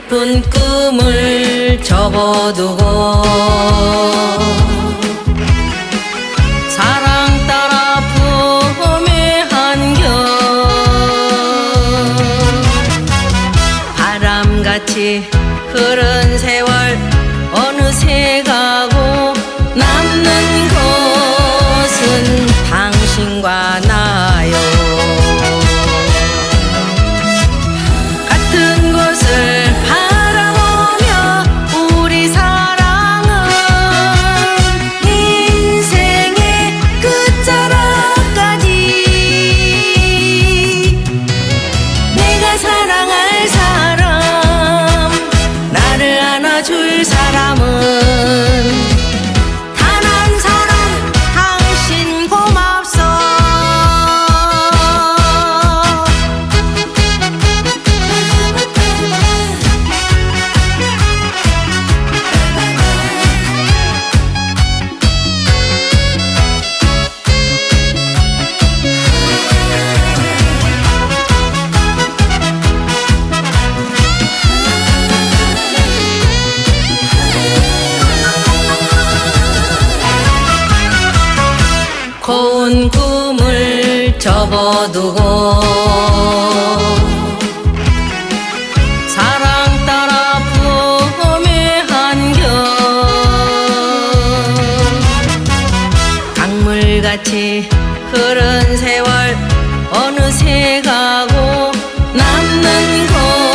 예쁜 꿈을 접어두고 사랑 따라 봄의 한겨. 바람같이 흐른 세월 어느새 가고 남는 것 접어두고 사랑 따라 품에 한결. 강물같이 흐른 세월 어느새 가고 남는 것